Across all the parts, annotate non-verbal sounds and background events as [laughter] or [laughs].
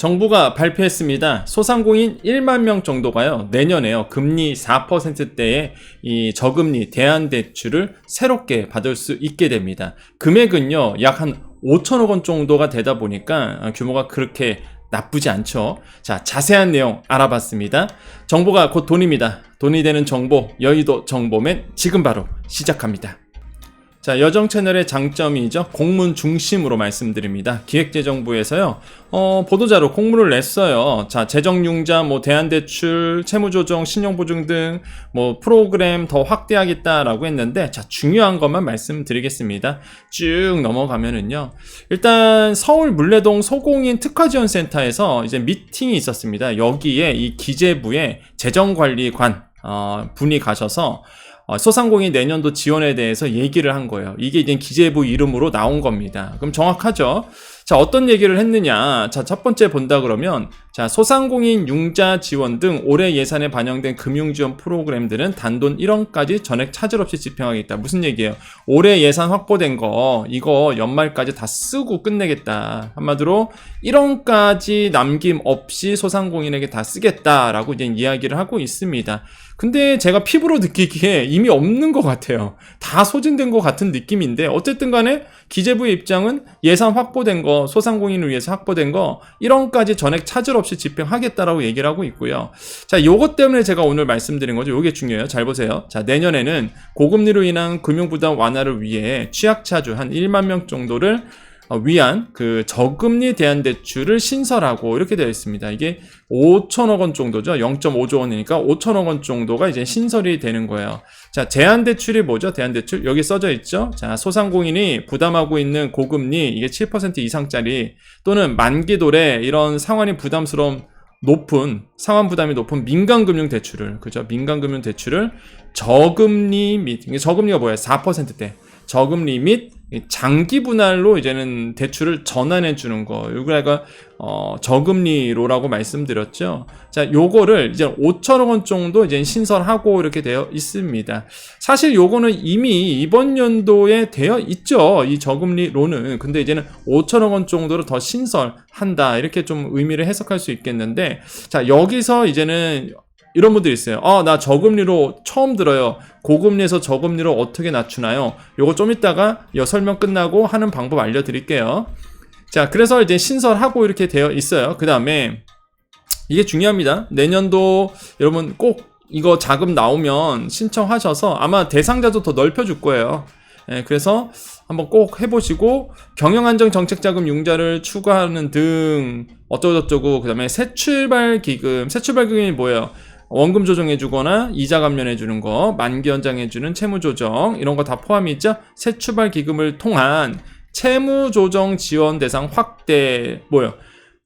정부가 발표했습니다. 소상공인 1만 명 정도가요, 내년에요, 금리 4%대의 이 저금리 대안 대출을 새롭게 받을 수 있게 됩니다. 금액은요, 약 한 5천억 원 정도가 되다 보니까 아, 규모가 그렇게 나쁘지 않죠. 자, 자세한 내용 알아봤습니다. 정보가 곧 돈입니다. 돈이 되는 정보, 여의도 정보맨 지금 바로 시작합니다. 자, 여정 채널의 장점이죠. 공문 중심으로 말씀드립니다. 기획재정부에서요, 어, 보도자료 공문을 냈어요. 자, 재정융자, 뭐, 대안대출, 채무조정, 신용보증 등, 뭐, 프로그램 더 확대하겠다라고 했는데, 자, 중요한 것만 말씀드리겠습니다. 쭉 넘어가면은요, 일단 서울 물레동 소공인 특화지원센터에서 이제 미팅이 있었습니다. 여기에 이 기재부의 재정관리관, 어, 분이 가셔서 어, 소상공인 내년도 지원에 대해서 얘기를 한 거예요. 이게 이제 기재부 이름으로 나온 겁니다. 그럼 정확하죠? 자, 어떤 얘기를 했느냐? 자, 첫 번째 본다 그러면, 자, 소상공인 융자 지원 등 올해 예산에 반영된 금융지원 프로그램들은 단돈 1원까지 전액 차질 없이 집행하겠다. 무슨 얘기예요? 올해 예산 확보된 거, 이거 연말까지 다 쓰고 끝내겠다. 한마디로 1원까지 남김 없이 소상공인에게 다 쓰겠다라고 이제 이야기를 하고 있습니다. 근데 제가 피부로 느끼기에 이미 없는 것 같아요. 다 소진된 것 같은 느낌인데 어쨌든 간에 기재부의 입장은 예산 확보된 거 소상공인을 위해서 확보된 거 1원까지 전액 차질 없이 집행하겠다라고 얘기를 하고 있고요. 자, 요것 때문에 제가 오늘 말씀드린 거죠. 요게 중요해요. 잘 보세요. 자, 내년에는 고금리로 인한 금융 부담 완화를 위해 취약차주 한 1만 명 정도를 어, 위한 그 저금리 대안 대출을 신설하고 이렇게 되어 있습니다. 이게 5천억 원 정도죠. 0.5조 원이니까 5천억 원 정도가 이제 신설이 되는 거예요. 자, 제한 대출이 뭐죠? 대안대출 여기 써져 있죠. 자, 소상공인이 부담하고 있는 고금리 이게 7% 이상짜리 또는 만기도래 이런 상환이 부담스러운 높은 상환 부담이 높은 민간 금융 대출을 그죠? 민간 금융 대출을 저금리 및 저금리가 뭐예요? 4%대 저금리 및 장기 분할로 이제는 대출을 전환해 주는 거. 요거가 어, 저금리로라고 말씀드렸죠. 자, 요거를 이제 5천억 원 정도 이제 신설하고 이렇게 되어 있습니다. 사실 요거는 이미 이번 연도에 되어 있죠. 이 저금리로는. 근데 이제는 5천억 원 정도를 더 신설한다. 이렇게 좀 의미를 해석할 수 있겠는데 자, 여기서 이제는 이런 분들 있어요. 아, 나 저금리로 처음 들어요. 고금리에서 저금리로 어떻게 낮추나요? 요거 좀 이따가 이 설명 끝나고 하는 방법 알려드릴게요. 자, 그래서 이제 신설하고 이렇게 되어 있어요. 그 다음에 이게 중요합니다. 내년도 여러분 꼭 이거 자금 나오면 신청하셔서 아마 대상자도 더 넓혀줄 거예요. 예, 그래서 한번 꼭 해보시고 경영안정 정책자금 융자를 추가하는 등 어쩌고저쩌고 그 다음에 새 출발 기금 새 출발 기금이 뭐예요? 원금 조정해 주거나 이자 감면해 주는 거, 만기 연장해 주는 채무 조정 이런 거 다 포함이 있죠. 새 출발 기금을 통한 채무 조정 지원 대상 확대 뭐요?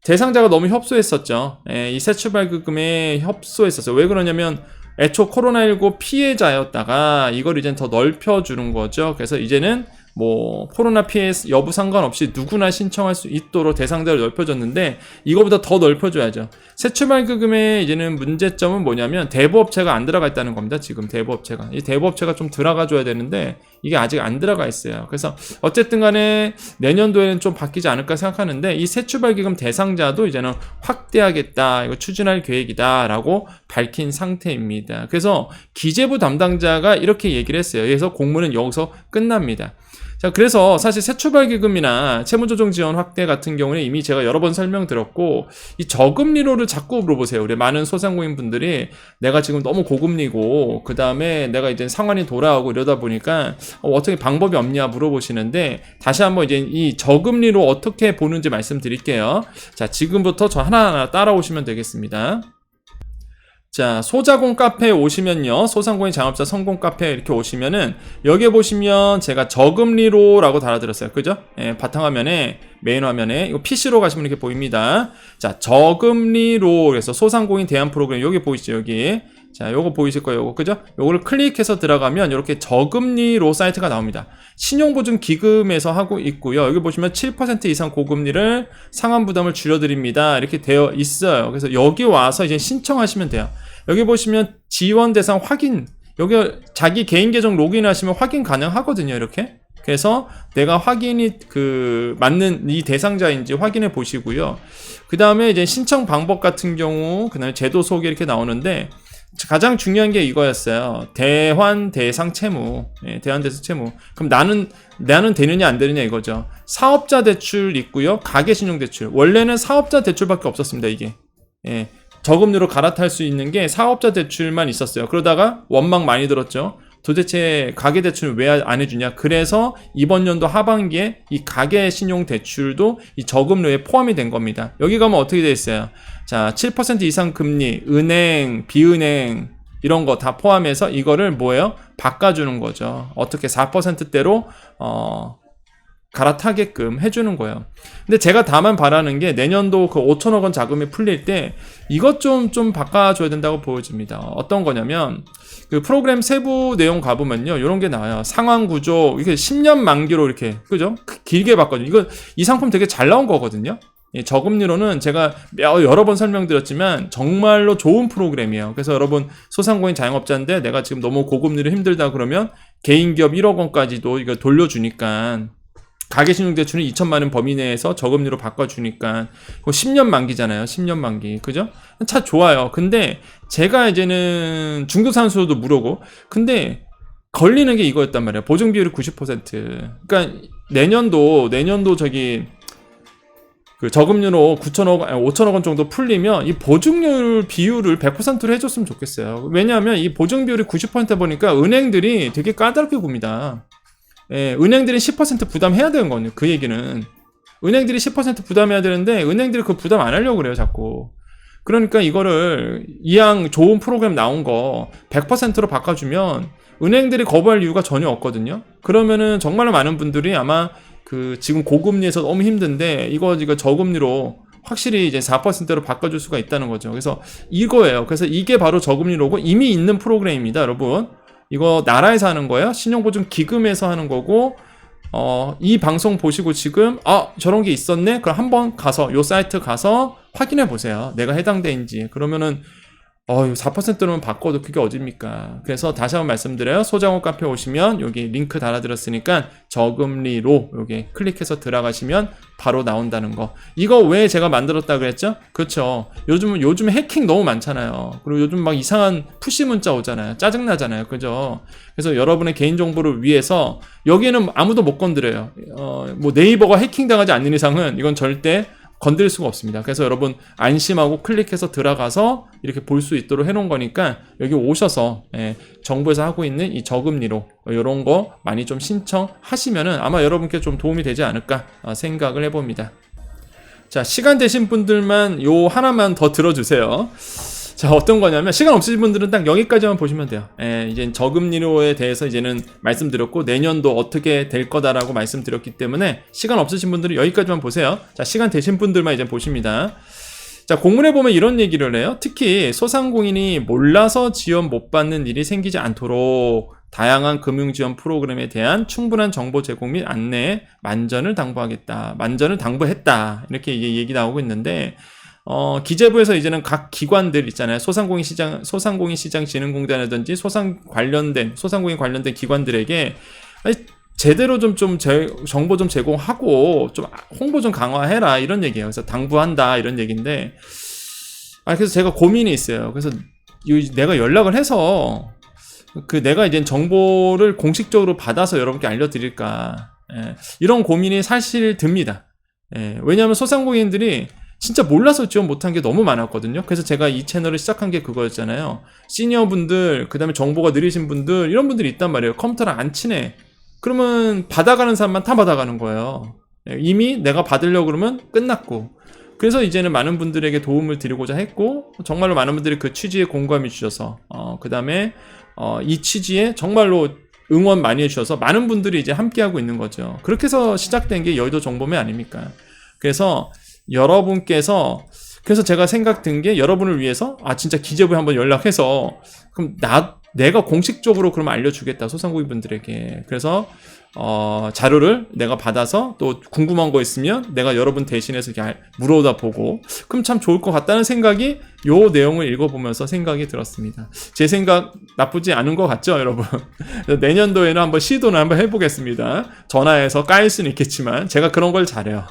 대상자가 너무 협소했었죠. 예, 이새 출발 기금에 협소했었어요. 왜 그러냐면 애초 코로나19 피해자였다가 이걸 이제 더 넓혀주는 거죠. 그래서 이제는 뭐 코로나 피해 여부 상관없이 누구나 신청할 수 있도록 대상자를 넓혀줬는데 이거보다 더 넓혀줘야죠. 새 출발기금의 이제는 문제점은 뭐냐면 대부업체가 안 들어가 있다는 겁니다. 지금 대부업체가 이 대부업체가 좀 들어가줘야 되는데 이게 아직 안 들어가 있어요. 그래서 어쨌든 간에 내년도에는 좀 바뀌지 않을까 생각하는데 이 새 출발기금 대상자도 이제는 확대하겠다 이거 추진할 계획이다라고 밝힌 상태입니다. 그래서 기재부 담당자가 이렇게 얘기를 했어요. 그래서 공문은 여기서 끝납니다. 자, 그래서 사실 새 출발 기금이나 채무조정 지원 확대 같은 경우는 이미 제가 여러 번 설명드렸고, 이 저금리로를 자꾸 물어보세요. 우리 많은 소상공인 분들이 내가 지금 너무 고금리고, 그 다음에 내가 이제 상환이 돌아오고 이러다 보니까 어, 떻게 방법이 없냐 물어보시는데, 다시 한번 이제 이 저금리로 어떻게 보는지 말씀드릴게요. 자, 지금부터 저 하나하나 따라오시면 되겠습니다. 자, 소자공 카페에 오시면요. 소상공인 장업자 성공 카페 이렇게 오시면은 여기에 보시면 제가 저금리로라고 달아드렸어요. 그죠? 예, 바탕화면에 메인 화면에 이거 PC로 가시면 이렇게 보입니다. 자, 저금리로 그래서 소상공인 대안 프로그램 여기 보이시죠? 여기. 자, 요거 보이실 거예요. 요거 그죠? 요거를 클릭해서 들어가면 이렇게 저금리로 사이트가 나옵니다. 신용보증 기금에서 하고 있고요. 여기 보시면 7% 이상 고금리를 상환 부담을 줄여 드립니다. 이렇게 되어 있어요. 그래서 여기 와서 이제 신청하시면 돼요. 여기 보시면 지원 대상 확인 여기 자기 개인 계정 로그인 하시면 확인 가능하거든요 이렇게 그래서 내가 확인이 그 맞는 이 대상자인지 확인해 보시고요. 그 다음에 이제 신청 방법 같은 경우, 그 다음에 제도 소개 이렇게 나오는데, 가장 중요한 게 이거였어요. 대환 대상 채무. 예, 대환 대상 채무. 그럼 나는 나는 되느냐 안 되느냐 이거죠. 사업자 대출 있고요. 가계 신용 대출. 원래는 사업자 대출밖에 없었습니다, 이게. 예. 저금리로 갈아탈 수 있는 게 사업자 대출만 있었어요. 그러다가 원망 많이 들었죠. 도대체 가계 대출을 왜 안 해주냐? 그래서 이번 연도 하반기에 이 가계 신용 대출도 이 저금리에 포함이 된 겁니다. 여기 가면 어떻게 돼 있어요? 자, 7% 이상 금리, 은행, 비은행 이런 거 다 포함해서 이거를 뭐예요? 바꿔주는 거죠. 어떻게 4%대로 어 갈아타게끔 해주는 거예요. 근데 제가 다만 바라는 게 내년도 그 5천억 원 자금이 풀릴 때 이것 좀 좀 바꿔줘야 된다고 보여집니다. 어떤 거냐면 그 프로그램 세부 내용 가보면요, 이런 게 나와요. 상황 구조 이게 10년 만기로 이렇게 그죠? 길게 바꿔줘. 이거 이 상품 되게 잘 나온 거거든요. 예, 저금리로는 제가 여러 번 설명드렸지만 정말로 좋은 프로그램이에요. 그래서 여러분 소상공인 자영업자인데 내가 지금 너무 고금리로 힘들다 그러면 개인 기업 1억 원까지도 이거 돌려주니까 가계신용대출은 2천만 원 범위 내에서 저금리로 바꿔주니까 그 10년 만기잖아요. 10년 만기 그죠? 차 좋아요. 근데 제가 이제는 중도산수도 물어고 근데 걸리는 게 이거였단 말이에요. 보증 비율이 90%. 그러니까 내년도 내년도 저기 그 저금리로 9천억, 5천억 원 정도 풀리면 이 보증률 비율을 100%로 해줬으면 좋겠어요. 왜냐하면 이 보증 비율이 90% 보니까 은행들이 되게 까다롭게 봅니다. 예, 은행들이 10% 부담해야 되는 거거든요. 그 얘기는. 은행들이 10% 부담해야 되는데 은행들이 그 부담 안 하려고 그래요, 자꾸. 그러니까 이거를 이왕 좋은 프로그램 나온 거 100%로 바꿔주면 은행들이 거부할 이유가 전혀 없거든요. 그러면은 정말로 많은 분들이 아마 그 지금 고금리에서 너무 힘든데 이거 이거 저금리로 확실히 이제 4%로 바꿔줄 수가 있다는 거죠. 그래서 이거예요. 그래서 이게 바로 저금리로고 이미 있는 프로그램입니다, 여러분. 이거 나라에서 하는 거예요. 신용보증 기금에서 하는 거고 어, 이 방송 보시고 지금 아 저런 게 있었네. 그럼 한번 가서 요 사이트 가서 확인해 보세요. 내가 해당대인지. 그러면은 어, 4%는 바꿔도 그게 어딥니까? 그래서 다시 한번 말씀드려요. 소장호 카페 오시면 여기 링크 달아드렸으니까 저금리로 여기 클릭해서 들어가시면 바로 나온다는 거. 이거 왜 제가 만들었다 그랬죠? 그렇죠. 요즘 요즘 해킹 너무 많잖아요. 그리고 요즘 막 이상한 푸시 문자 오잖아요. 짜증 나잖아요. 그죠? 그래서 여러분의 개인 정보를 위해서 여기에는 아무도 못 건드려요. 어, 뭐 네이버가 해킹 당하지 않는 이상은 이건 절대 건드릴 수가 없습니다. 그래서 여러분 안심하고 클릭해서 들어가서 이렇게 볼 수 있도록 해놓은 거니까 여기 오셔서 예, 정부에서 하고 있는 이 저금리로 이런 거 많이 좀 신청하시면은 아마 여러분께 좀 도움이 되지 않을까 어, 생각을 해봅니다. 자 시간 되신 분들만 요 하나만 더 들어주세요. 자 어떤 거냐면 시간 없으신 분들은 딱 여기까지만 보시면 돼요. 예, 이제 저금리로에 대해서 이제는 말씀드렸고 내년도 어떻게 될 거다라고 말씀드렸기 때문에 시간 없으신 분들은 여기까지만 보세요. 자 시간 되신 분들만 이제 보십니다. 자 공문에 보면 이런 얘기를 해요. 특히 소상공인이 몰라서 지원 못 받는 일이 생기지 않도록 다양한 금융 지원 프로그램에 대한 충분한 정보 제공 및 안내 만전을 당부하겠다. 만전을 당부했다. 이렇게 얘기 나오고 있는데 어, 기재부에서 이제는 각 기관들 있잖아요. 소상공인 시장, 소상공인 시장 진흥공단이라든지 소상 관련된, 소상공인 관련된 기관들에게 제대로 좀, 좀, 제, 정보 좀 제공하고, 좀 홍보 좀 강화해라, 이런 얘기예요. 그래서 당부한다, 이런 얘기인데, 아, 그래서 제가 고민이 있어요. 그래서 내가 연락을 해서, 그 내가 이제 정보를 공식적으로 받아서 여러분께 알려드릴까, 예, 이런 고민이 사실 듭니다. 예, 왜냐하면 소상공인들이 진짜 몰라서 지원 못한 게 너무 많았거든요. 그래서 제가 이 채널을 시작한 게 그거였잖아요. 시니어 분들, 그 다음에 정보가 느리신 분들, 이런 분들이 있단 말이에요. 컴퓨터랑 안 친해. 그러면 받아가는 사람만 다 받아가는 거예요. 예, 이미 내가 받으려고 그러면 끝났고. 그래서 이제는 많은 분들에게 도움을 드리고자 했고, 정말로 많은 분들이 그 취지에 공감해 주셔서, 어, 그 다음에, 어, 이 취지에 정말로 응원 많이 해주셔서 많은 분들이 이제 함께하고 있는 거죠. 그렇게 해서 시작된 게 여의도 정보매 아닙니까? 그래서 여러분께서 그래서 제가 생각 든 게 여러분을 위해서 아 진짜 기재부에 한번 연락해서 그럼 나 내가 공식적으로 그럼 알려주겠다 소상공인 분들에게 그래서 어, 자료를 내가 받아서 또 궁금한 거 있으면 내가 여러분 대신해서 이렇게 알- 물어다 보고 그럼 참 좋을 것 같다는 생각이 요 내용을 읽어보면서 생각이 들었습니다. 제 생각 나쁘지 않은 것 같죠, 여러분? 내년도에는 한번 시도는 한번 해보겠습니다. 전화해서 까일 수는 있겠지만 제가 그런 걸 잘해요.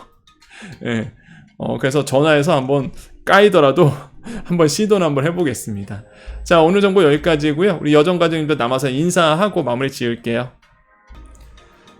예. 어, 그래서 전화해서 한번 까이더라도 [laughs] 한번 시도는 한번 해보겠습니다. 자, 오늘 정보 여기까지고요. 우리 여정가족님들 남아서 인사하고 마무리 지을게요.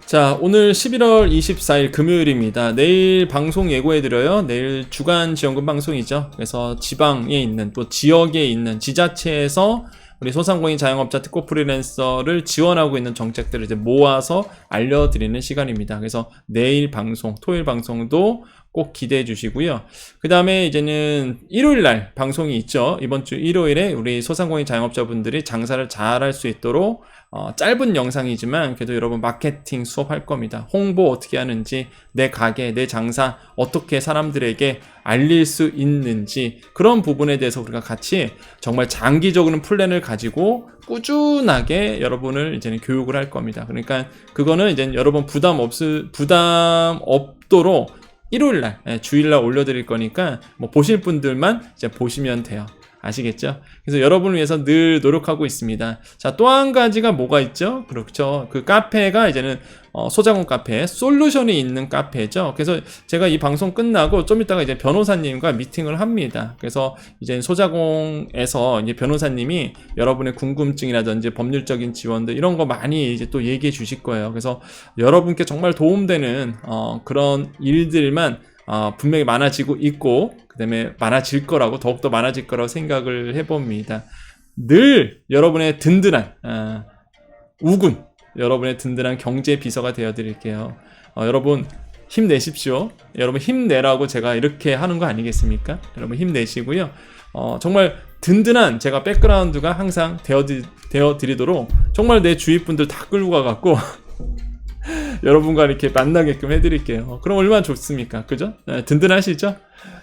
자, 오늘 11월 24일 금요일입니다. 내일 방송 예고해드려요. 내일 주간 지원금 방송이죠. 그래서 지방에 있는 또 지역에 있는 지자체에서 우리 소상공인 자영업자 특고 프리랜서를 지원하고 있는 정책들을 이제 모아서 알려드리는 시간입니다. 그래서 내일 방송, 토요일 방송도 꼭 기대해 주시고요. 그 다음에 이제는 일요일 날 방송이 있죠. 이번 주 일요일에 우리 소상공인 자영업자분들이 장사를 잘할 수 있도록 어, 짧은 영상이지만 그래도 여러분 마케팅 수업할 겁니다. 홍보 어떻게 하는지, 내 가게, 내 장사 어떻게 사람들에게 알릴 수 있는지 그런 부분에 대해서 우리가 같이 정말 장기적인 플랜을 가지고 꾸준하게 여러분을 이제는 교육을 할 겁니다. 그러니까 그거는 이제 여러분 부담 없 부담 없도록 일요일 날, 예, 주일 날 올려드릴 거니까 뭐 보실 분들만 이제 보시면 돼요. 아시겠죠? 그래서 여러분을 위해서 늘 노력하고 있습니다. 자, 또 한 가지가 뭐가 있죠? 그렇죠. 그 카페가 이제는 어, 소장원 카페, 솔루션이 있는 카페죠. 그래서 제가 이 방송 끝나고 좀 이따가 이제 변호사님과 미팅을 합니다. 그래서 이제 소자공에서 이제 변호사님이 여러분의 궁금증이라든지 법률적인 지원들 이런 거 많이 이제 또 얘기해 주실 거예요. 그래서 여러분께 정말 도움되는 어, 그런 일들만 어, 분명히 많아지고 있고 그 다음에 많아질 거라고 더욱더 많아질 거라고 생각을 해봅니다. 늘 여러분의 든든한 아, 우군 여러분의 든든한 경제 비서가 되어 드릴게요. 어, 여러분 힘내십시오. 여러분 힘내라고 제가 이렇게 하는 거 아니겠습니까? 여러분 힘내시고요. 어, 정말 든든한 제가 백그라운드가 항상 되어, 되어 드리도록 정말 내 주위 분들 다 끌고 가갖고 [laughs] [laughs] 여러분과 이렇게 만나게끔 해드릴게요. 그럼 얼마나 좋습니까? 그죠? 네, 든든하시죠?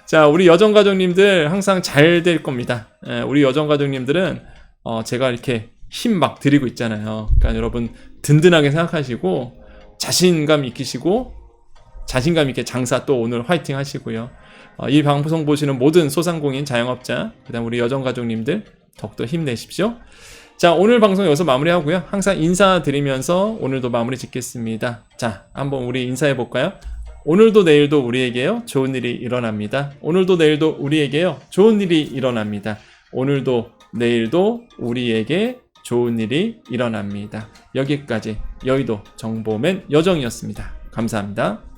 자, 우리 여정가족님들 항상 잘 될 겁니다. 예, 우리 여정가족님들은 어, 제가 이렇게 힘 막 드리고 있잖아요. 그러니까 여러분 든든하게 생각하시고 자신감 익히시고 자신감 있게 장사 또 오늘 화이팅 하시고요. 어, 이 방송 보시는 모든 소상공인 자영업자, 그다음 우리 여정가족님들 더욱더 힘내십시오. 자, 오늘 방송 여기서 마무리하고요. 항상 인사드리면서 오늘도 마무리 짓겠습니다. 자, 한번 우리 인사해 볼까요? 오늘도 내일도 우리에게요. 좋은 일이 일어납니다. 오늘도 내일도 우리에게요. 좋은 일이 일어납니다. 오늘도 내일도 우리에게 좋은 일이 일어납니다. 여기까지 여의도 정보맨 여정이었습니다. 감사합니다.